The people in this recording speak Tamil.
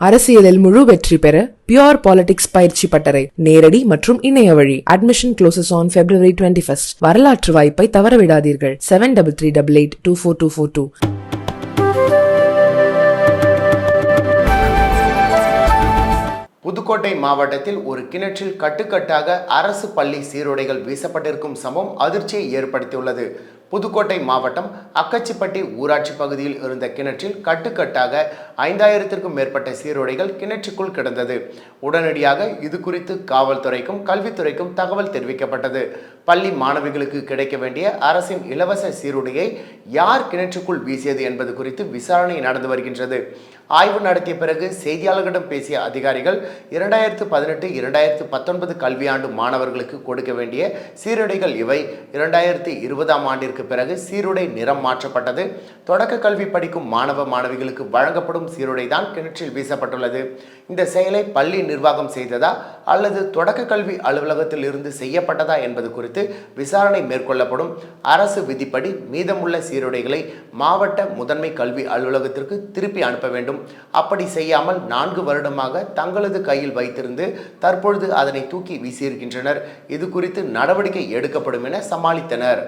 அரசியலில் முழு வெற்றி பெற பியோர் பாலிடிக்ஸ் பயிற்சி பட்டறை நேரடி மற்றும் இணைய வழி. Admission closes on February twenty first வரலாற்று வாய்ப்பை தவறவிடாதீர்கள். Seven double three double eight two four two four two Pudukkottai மாவட்டத்தில் ஒரு கிணற்றில் கட்டுக்கட்டாக அரசு பள்ளி சீருடைகள் வீசப்பட்டிருக்கும் சம்பவம் அதிர்ச்சியை ஏற்படுத்தியுள்ளது. புதுக்கோட்டை மாவட்டம் அக்கச்சிப்பட்டி ஊராட்சி பகுதியில் இருந்த கிணற்றில் கட்டுக்கட்டாக ஐந்தாயிரத்திற்கும் மேற்பட்ட சீருடைகள் கிணற்றுக்குள் கிடந்தது. உடனடியாக இது குறித்து காவல்துறைக்கும் கல்வித்துறைக்கும் தகவல் தெரிவிக்கப்பட்டது. பள்ளி மாணவிகளுக்கு கிடைக்க வேண்டிய அரசின் இலவச சீருடையை யார் கிணற்றுக்குள் வீசியது என்பது குறித்து விசாரணை நடந்து வருகின்றது. ஆய்வு நடத்திய பிறகு செய்தியாளர்களிடம் பேசிய அதிகாரிகள் இரண்டாயிரத்து பதினெட்டு இரண்டாயிரத்து பத்தொன்பது கல்வியாண்டு மாணவர்களுக்கு கொடுக்க வேண்டிய சீருடைகள் இவை. இரண்டாயிரத்து இருபதாம் ஆண்டிற்கு பிறகு சீருடை நிறம் மாற்றப்பட்டது. தொடக்க கல்வி படிக்கும் மாணவ மாணவிகளுக்கு வழங்கப்படும் சீருடை தான் கிணற்றில் வீசப்பட்டுள்ளது. இந்த செயலை பள்ளி நிர்வாகம் செய்ததா அல்லது தொடக்க கல்வி அலுவலகத்தில் இருந்து செய்யப்பட்டதா என்பது குறித்து விசாரணை மேற்கொள்ளப்படும். அரசு விதிப்படி மீதமுள்ள சீருடைகளை மாவட்ட முதன்மை கல்வி அலுவலகத்திற்கு திருப்பி அனுப்ப வேண்டும். அப்படி செய்யாமல் நான்கு வருடமாக தங்களது கையில் வைத்திருந்து தற்பொழுது அதனை தூக்கி வீசியிருக்கின்றனர். இது குறித்து நடவடிக்கை எடுக்கப்படும் என சமாளித்தனர்.